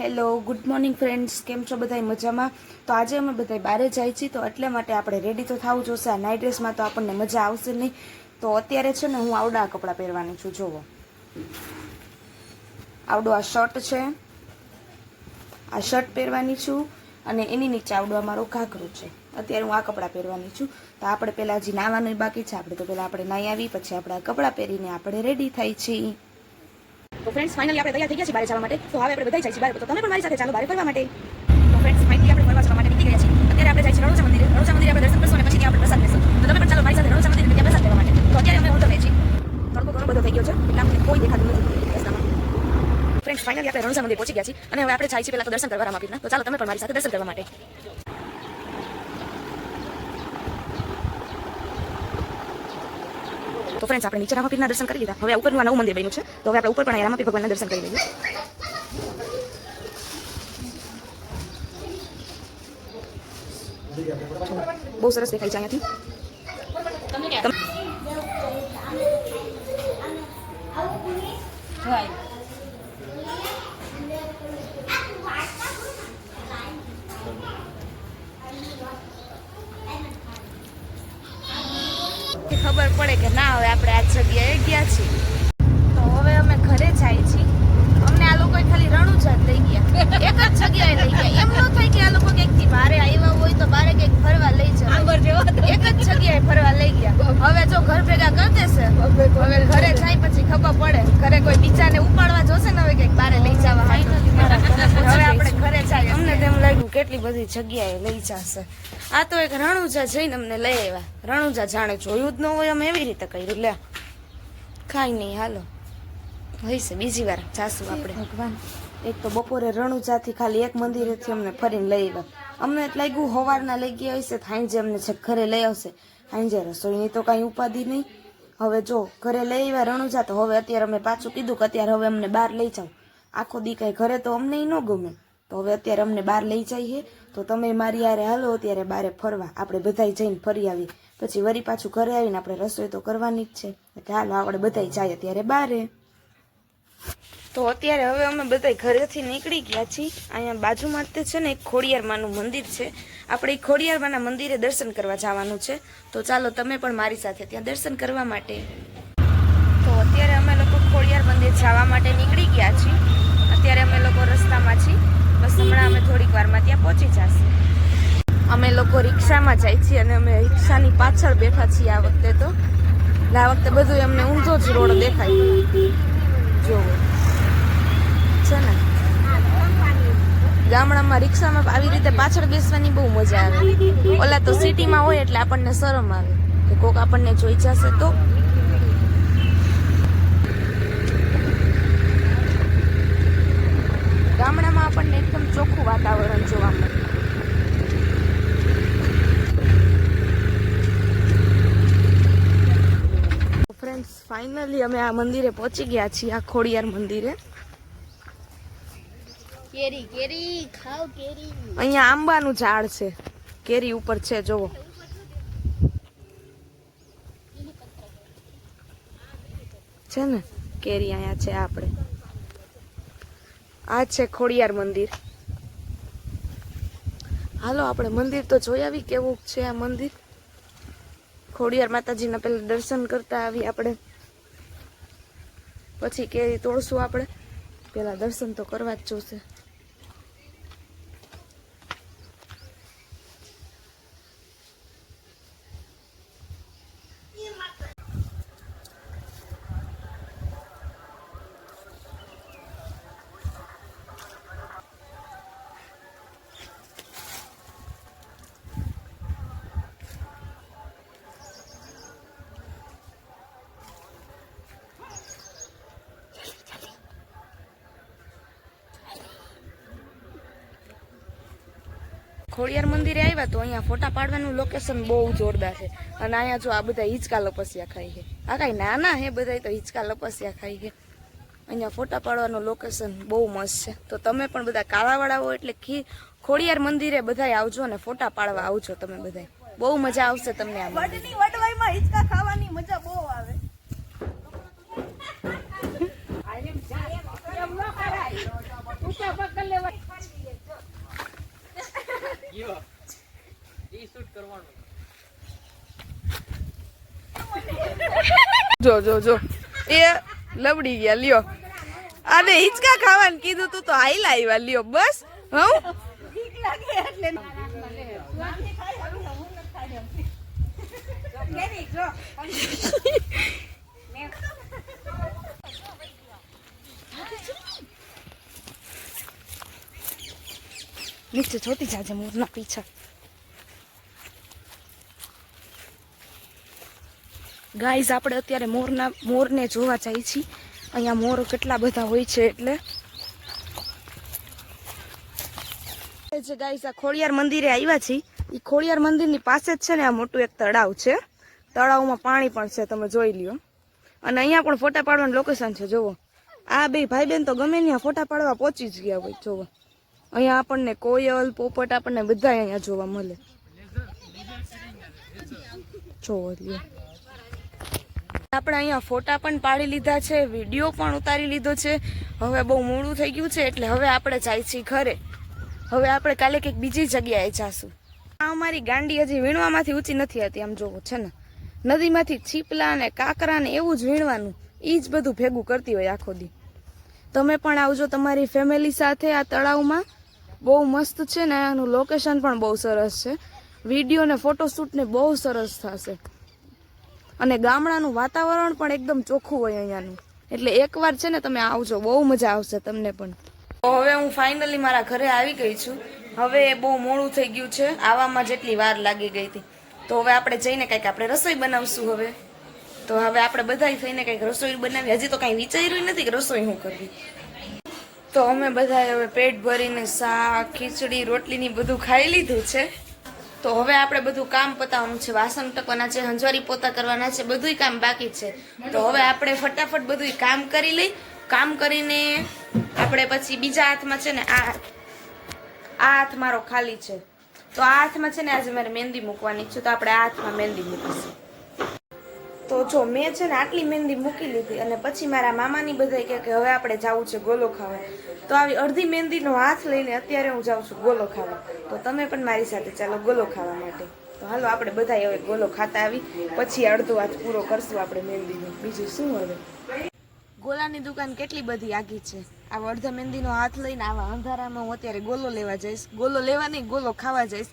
Hello, good morning friends. કેમ છો બધા મજામાં? તો આજે અમે બધા બહાર જાય છીએ, તો એટલે માટે આપણે રેડી તો થવું જોશે આ નાઇટ ડ્રેસમાં તો આપણને મજા આવશે નહીં. તો અત્યારે છે ને હું આવડા કપડાં પહેરવાની છું, જોવો. આવડો આ શર્ટ છે. આ શર્ટ પહેરવાની છું અને એની નીચે આવડો અમારો ઘાઘરો છે. અત્યારે હું આ કપડાં પહેરવાની છું. તો આપણે પહેલાં હજી નાવાનું બાકી છે. આપણે તો પહેલાં આપણે નાહી આવી, પછી આપણે આ કપડાં પહેરીને આપણે રેડી થઈ છીએ. તો ફ્રેન્ડ્સ ફાઇનલી આપણે તૈયાર થઈ ગયા છીએ બહાર જવા માટે. તો હવે આપણે બધા જાય છીએ બહાર તો તમે પણ મારી સાથે ચાલો બહાર ફરવા માટે. તો ફ્રેન્ડ્સ ફાઇનલી આપણે ફરવા જવા માટે નીકળી ગયા છીએ. અત્યારે આપણે જાય છીએ રણોજા મંદિરે. રણોજા મંદિરે આપણે દર્શન કરશું અને પછી આપણે પ્રસાદ લેશું. તો તમે પણ ચાલો મારી સાથે રણોજા મંદિરે ત્યાં પ્રસાદ લેવા માટે. તો અત્યારે અમે હોટલ છીએ. તડકો ઘણો બધો થઈ ગયો છે. એટલે આપણને કોઈ દેખાતું નથી ફ્રેન્ડ્સ ફાઇનલી આપણે રણોજા મંદિર પહોંચી ગયા છીએ. અને હવે આપણે જાય છીએ પહેલા તો દર્શન કરવા રામાપીરના. તો ચાલો તમે પણ મારી સાથે દર્શન કરવા માટે. તો ફ્રેન્ડ્સ આપણે નીચે રામાપીરના દર્શન કરી લીધા હવે ઉપરનું આ નવું મંદિર બન્યું છે તો હવે આપણે ઉપર પણ રામાપીર ભગવાનના દર્શન કરી લઈએ બહુ સરસ દેખાય છે અહીંયાથી પડે કે ના હવે આપણે આ જગ્યાએ ગયા છીએ તો હવે અમે ઘરે જાય છીએ અમને આ લોકોએ ખાલી રણું જ લઈ ગયા એક જ જગ્યાએ લઈ ગયા એમ ન થાય કે આ લોકો ક્યાંકથી બારે આવ્યા હોય તો બારે ક્યાંક ફરવા લઈ જાય એક જ જગ્યાએ ફરવા લઈ ગયા હવે જો ઘર ભેગા કરી દેશે હવે ઘરે જાય પછી ખબર પડે ઘરે કોઈ બીજાને ઉપાડવા જોશે ને હવે ક્યાંક બારે લઈ જવા હવે આપણે ઘરે જાય અમને તેમ લાગ્યું કેટલી બધી જગ્યાએ લઈ જશે. આ તો એક રણુજા જઈને અમને લઈ આવ્યા. રણુજા જાણે જોયું જ ન હોય અમે એવી રીતે કર્યું. લે કાંઈ નહીં હાલો. હશે બીજી વાર જાશું આપણે. ભગવાન. એક તો બપોરે રણુજાથી ખાલી એક મંદિરેથી અમને ફરીને લઈ આવ્યા. અમને એટલે લાગ્યું સવારના લઈ ગયા હશે હાંજે અમને છે ઘરે લઈ આવશે. હાંજે રસોઈની તો કાંઈ ઉપાધિ નહીં. હવે જો ઘરે લઈ આવ્યા રણુજા તો હવે અત્યારે અમે પાછું કીધું કે અત્યારે હવે અમને બહાર લઈ જાઓ. આખો દી કાંઈ ઘરે તો અમને ન ગમે. તો હવે અત્યારે અમને બહાર લઈ જઈએ. તો તમે મારી યારે હાલો, અત્યારે બારે ફરવા. આપણે બધાય જઈને ફરી આવી પછી વરી પાછું ઘરે આવીને આપણે રસોઈ તો કરવાની જ છે. એટલે હાલો, આપણે બધાય જાય અત્યારે બારે. તો અત્યારે હવે અમે બધા ઘરેથી નીકળી ગયા છીએ. અહીંયા બાજુમાં તે છે ને એક ખોડિયારમાંનું મંદિર છે. આપણે એ ખોડિયારમાંના મંદિરે દર્શન કરવા જવાનું છે. તો ચાલો, તમે પણ મારી સાથે ત્યાં દર્શન કરવા માટે. તો અત્યારે અમે લોકો ખોડિયાર મંદિર જવા માટે નીકળી ગયા છીએ. અત્યારે અમે લોકો રસ્તામાં છીએ. બસ હમણાં અમે થોડીક વારમાં ત્યાં પહોંચી જશે. અમે લોકો રિક્ષામાં જાય છીએ અને અમે રિક્ષાની પાછળ બેઠા છીએ આ વખતે તો. આ વખતે બધું અમને ઊંધો જ રોડ દેખાય. જોવો છે ને? ગામડામાં રિક્ષામાં આવી રીતે પાછળ બેસવાની બહુ મજા આવે. ઓલા તો સિટીમાં હોય એટલે આપણને શરમ આવે. કે કોક આપણને જોઈ જશે તો ગામડામાં આપણને એકદમ ચોખ્ખું વાતાવરણ જોવા મળે ફ્રેન્ડ્સ ફાઇનલી અમે આ મંદિરે પહોંચી ગયા છીએ આ ખોડિયાર મંદિરે. કેરી કેરી ખાવ કેરી. અહીંયા આંબાનું ઝાડ છે. કેરી ઉપર છે જોવો છે ને? કેરી અહીંયા છે આપણે. આ છે ખોડિયાર મંદિર. હાલો આપણે મંદિર તો જોઈ આવી કેવું છે આ મંદિર. ખોડિયાર માતાજીના પહેલાં દર્શન કરતા આવી આપણે. પછી કેરી તોડશું આપણે. પેલા દર્શન તો કરવા જ જોશે. ખોડિયાર મંદિરે આવ્યા તો અહીંયા ફોટા પાડવાનું લોકેશન બહુ જોરદાર છે. અને અહીંયા જો આ બધા હિંચકા લપસ્યા ખાય છે. આ કાંઈ નાના હે બધા તો હિંચકા લપસ્યા ખાય છે. અહીંયા ફોટા પાડવાનું લોકેશન બહુ મસ્ત છે. તો તમે પણ બધા કાળાવાળા હો એટલે ખી ખોડિયાર મંદિરે બધાય આવજો અને ફોટા પાડવા આવજો તમે બધાય. બહુ મજા આવશે તમને આ. વડની વડવાઈમાં હિંચકા ખાવાની મજા બહુ આવે. જો જો જો. એ લબડી ગયા, લ્યો. અને હિંચકા ખાવાનું કીધું તું તો હાઈ લાવ્યા લ્યો, બસ હં. નીચે જોતી જાજે મોરના પીછા. ગાઈઝ આપણે અત્યારે મોરના મોરને જોવા જઈએ છીએ. અહીંયા મોર કેટલા બધા હોય છે એટલે. જે ગાઈઝ આ ખોડિયાર મંદિરે આવ્યા છીએ. એ ખોડિયાર મંદિરની પાસે જ છે ને આ મોટું એક તળાવ છે. તળાવમાં પાણી પણ છે, તમે જોઈ લ્યો. અને અહીંયા પણ ફોટા પાડવાનું લોકેશન છે જુઓ આ બે ભાઈ બેન તો ગમે ત્યાં ફોટા પાડવા પહોંચી જ ગયા હોય, જોવો. અહીંયા આપણને કોયલ, પોપટ આપણને બધા અહીંયા જોવા મળે. જોવો લ્યો. આપણે અહીંયા ફોટા પણ પાડી લીધા છે, વીડિયો પણ ઉતારી લીધો છે. હવે બહુ મોડું થઈ ગયું છે, એટલે હવે આપણે જાય છીએ ઘરે. હવે આપણે કાલે કંઈક બીજી જગ્યાએ જાશું. આ અમારી ગાંડી હજી વીણવામાંથી ઊંચી નથી હતી આમ જોવો, છે ને? નદીમાંથી છીપલા ને કાંકરા ને એવું જ વીણવાનું એ જ બધું ભેગું કરતી હોય આખો દી. તમે પણ આવજો તમારી ફેમિલી સાથે આ તળાવમાં. બહુ મસ્ત છે ને, આનું લોકેશન પણ બહુ સરસ છે. વીડિયો ને ફોટોશૂટ ને બહુ સરસ થશે. અને ગામડાનું વાતાવરણ પણ એકદમ ચોખ્ખું હોય અહીંયાનું. એટલે એકવાર છે ને તમે આવજો, બહુ મજા આવશે તમને પણ. હવે હું ફાઇનલી મારા ઘરે આવી ગઈ છું. હવે બહુ મોડું થઈ ગયું છે. આવવામાં જેટલી વાર લાગી ગઈ હતી. તો હવે આપણે જઈને કંઈક આપણે રસોઈ બનાવશું હવે. તો હવે આપણે બધા થઈને કંઈક રસોઈ બનાવી હજી તો કાંઈ વિચાર્યું નથી કે રસોઈ હું કરવી. તો અમે બધા હવે પેટ ભરીને શાક, ખીચડી, રોટલીની બધું ખાઈ લીધું છે. તો હવે આપણે બધું કામ પતાવવાનું છે, વાસણ ટકવાના છે, હંજવારી પોતા કરવાના છે, બધુંય કામ બાકી છે. તો હવે આપણે ફટાફટ બધું કામ કરી લઈ, કામ કરીને આપણે પછી બીજા હાથમાં છે ને આ આ હાથ મારો ખાલી છે. તો આ હાથમાં છે ને આજે મારે મહેંદી મૂકવાની છે, તો આપણે આ હાથમાં મહેંદી મૂકીશું. તો જો મેં છે ને આટલી મહેંદી મૂકી લીધી અને પછી મારા મામાની બધા કહે કે હવે આપણે જવું છે ગોલો ખાવા. તો આવી અડધી મહેંદીનો હાથ લઈને અત્યારે હું જાઉં છું ગોલો ખાવા. તો તમે પણ મારી સાથે ચાલો ગોલો ખાવા માટે. તો હાલો, આપણે બધા હવે ગોલો ખાતા આવી. પછી અડધો હાથ પૂરો કરશું આપણે મહેંદીનો. બીજું શું હવે? ગોલાની દુકાન કેટલી બધી આગી છે? આ અડધા મહેંદીનો હાથ લઈને આવા અંધારામાં હું અત્યારે ગોલો લેવા જઈશ. ગોલો લેવા નહીં, ગોલો ખાવા જઈશ.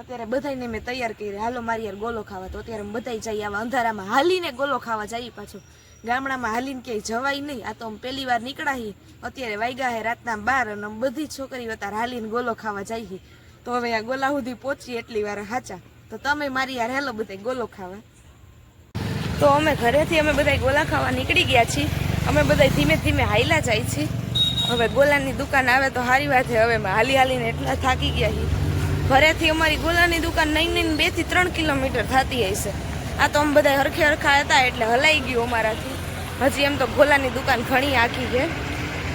અત્યારે બધાને મેં તૈયાર કરી હાલો, મારી યાર ગોલો ખાવા. તો અત્યારે બધા જઈએ આવા અંધારામાં. હાલીને ગોલો ખાવા જઈએ પાછું. ગામડામાં હાલીને ક્યાંય જવાય નહીં. આ તો અમે પહેલી વાર નીકળાહી. અત્યારે વાગ્યા હે રાતના બાર અને બધી છોકરીઓ અત્યારે હાલીને ગોલો ખાવા જઈએ. તો હવે આ ગોલા સુધી પહોંચી એટલી વાર હાચા. તો તમે મારી યાર હેલો બધા ગોલો ખાવા. તો અમે ઘરેથી અમે બધા ગોલા ખાવા નીકળી ગયા છીએ. અમે બધા ધીમે ધીમે હાઈલા જાય છીએ. હવે ગોલાની દુકાન આવે તો સારી વાત છે હવે હાલી હાલીને એટલા થાકી ગયા છીએ. ઘરેથી અમારી ગોલાની દુકાન નહીં નહીં બેથી ત્રણ કિલોમીટર થતી હશે આ તો અમે બધા હરખે હરખા હતા એટલે હલાઈ ગયું અમારાથી. હજી એમ તો ગોલાની દુકાન ઘણી આખી છે.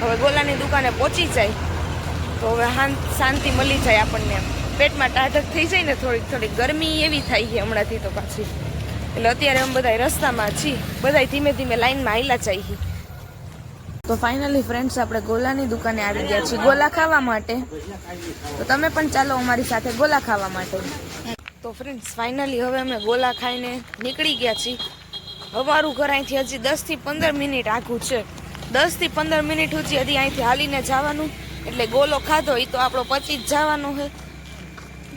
હવે ગોલાની દુકાને પહોંચી જાય. તો હવે શાંત મળી જાય આપણને પેટમાં ટાઢક થઈ જાય ને થોડીક થોડીક ગરમી એવી થાય છે હમણાંથી તો પાછી. એટલે અત્યારે અમે બધા રસ્તામાં છીએ. બધા ધીમે ધીમે લાઈનમાં આયલા જઈએ તો ફાઇનલી ફ્રેન્ડ્સ આપણે ગોલાની દુકાને આવી ગયા છીએ. ગોલા ખાવા માટે. તો તમે પણ ચાલો અમારી સાથે ગોલા ખાવા માટે. તો ફ્રેન્ડ્સ ફાઇનલી હવે અમે ગોલા ખાઈને નીકળી ગયા છીએ. અમારું ઘર અહીંથી હજી દસથી પંદર મિનિટ આખું છે. દસથી પંદર મિનિટ સુધી હજી અહીંથી હાલીને જવાનું. એટલે ગોલો ખાધો એ તો આપણો પચી જ જવાનો છે.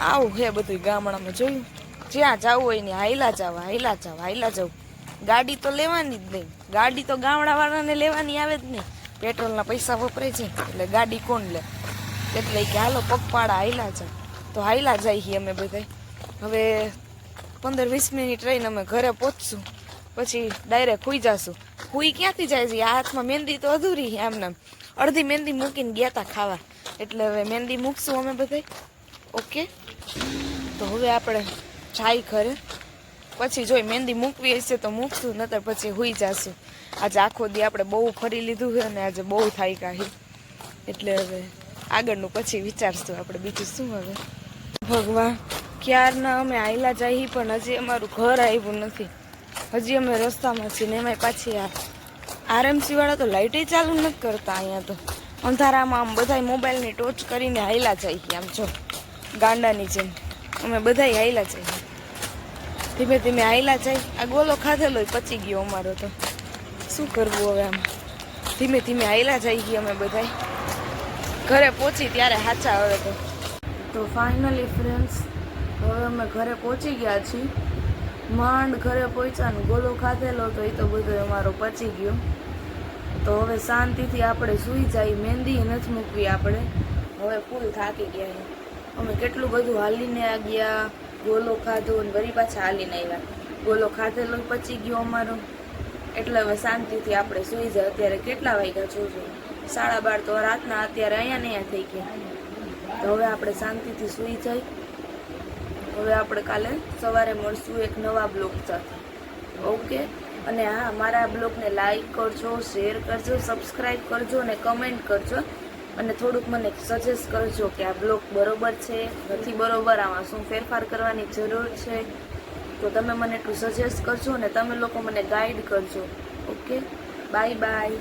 આવું છે બધું ગામડામાં, જોયું? જ્યાં જવું હોય ને હાઈલા જવા હાઈલા જવા હાઈલા જવું. ગાડી તો લેવાની જ નહીં. ગાડી તો ગામડાવાળાને લેવાની આવે જ નહીં. પેટ્રોલના પૈસા વપરાય છે. એટલે ગાડી કોણ લે? એટલે કે હાલો, પગપાળા હાયલા જાય તો હાઈલા જઈએ અમે બધા હવે પંદર વીસ મિનિટ રહીને અમે ઘરે પહોંચશું. પછી ડાયરેક્ટ હુઈ જાશું. હુઈ ક્યાંથી જાય છે? આ હાથમાં મહેંદી તો અધૂરી છે એમને. અડધી મહેંદી મૂકીને ગયા તા ખાવા. એટલે હવે મહેંદી મૂકશું અમે બધા ઓકે? તો હવે આપણે જાય ઘરે. પછી જોઈ મહેંદી મૂકવી હશે તો મૂકશું નતર પછી હુઈ જશું. આજે આખો દી આપણે બહુ ફરી લીધું છે અને આજે બહુ થાય કાહી એટલે હવે આગળનું પછી વિચારશું આપણે બીજું શું હવે. ભગવાન, ક્યારના અમે આયલા જઈએ પણ હજી અમારું ઘર આવ્યું નથી. હજી અમે રસ્તામાં છીએ ને એમાં પાછી આ આરએમસી વાળા તો લાઇટે ચાલુ નથી કરતા અહીંયા તો. અંધારામાં આમ બધાય મોબાઈલની ટોચ કરીને હાયલા જાય આમ જો, ગાંડાની જેમ. અમે બધાય હાયલા જઈએ ધીમે ધીમે આયલા જાય. આ ગોલો ખાધેલો પચી ગયો અમારો તો. શું કરવું હવે આમ? ધીમે ધીમે આયલા જઈ ગયા અમે બધાય. ઘરે પહોંચી ત્યારે સાચા હવે તો. તો ફાઇનલી ફ્રેન્ડ્સ હવે અમે ઘરે પહોંચી ગયા છીએ. માંડ ઘરે પહોંચ્યા ને ગોલો ખાધેલો તો એ તો બધો અમારો પચી ગયો. તો હવે શાંતિથી આપણે સૂઈ જાય, મહેંદી નથી મૂકવી આપણે. હવે ફૂલ થાકી ગયા અમે કેટલું બધું હાલીને આ ગયા. ગોલો ખાધો અને વળી પાછા હાલીને આવ્યા. ગોલો ખાધેલો પચી ગયો અમારો. એટલે હવે શાંતિથી આપણે સૂઈ જાય અત્યારે કેટલા વાગ્યા જોજો સાડા બાર તો રાતના અત્યારે અહીંયા ને અહીંયા થઈ ગયા. તો હવે આપણે શાંતિથી સૂઈ જઈ. હવે આપણે કાલે સવારે મળશું એક નવા બ્લોગ સાથે. ઓકે? અને હા, મારા બ્લોગને લાઈક કરજો, શેર કરજો સબસ્ક્રાઈબ કરજો અને કમેન્ટ કરજો. અને થોડુંક મને સજેસ્ટ કરજો કે આ બ્લોગ બરોબર છે, નથી બરોબર, આમાં શું ફેરફાર કરવાની જરૂર છે. તો તમે મને એટલું સજેસ્ટ કરજો અને તમે લોકો મને ગાઈડ કરજો. Okay bye bye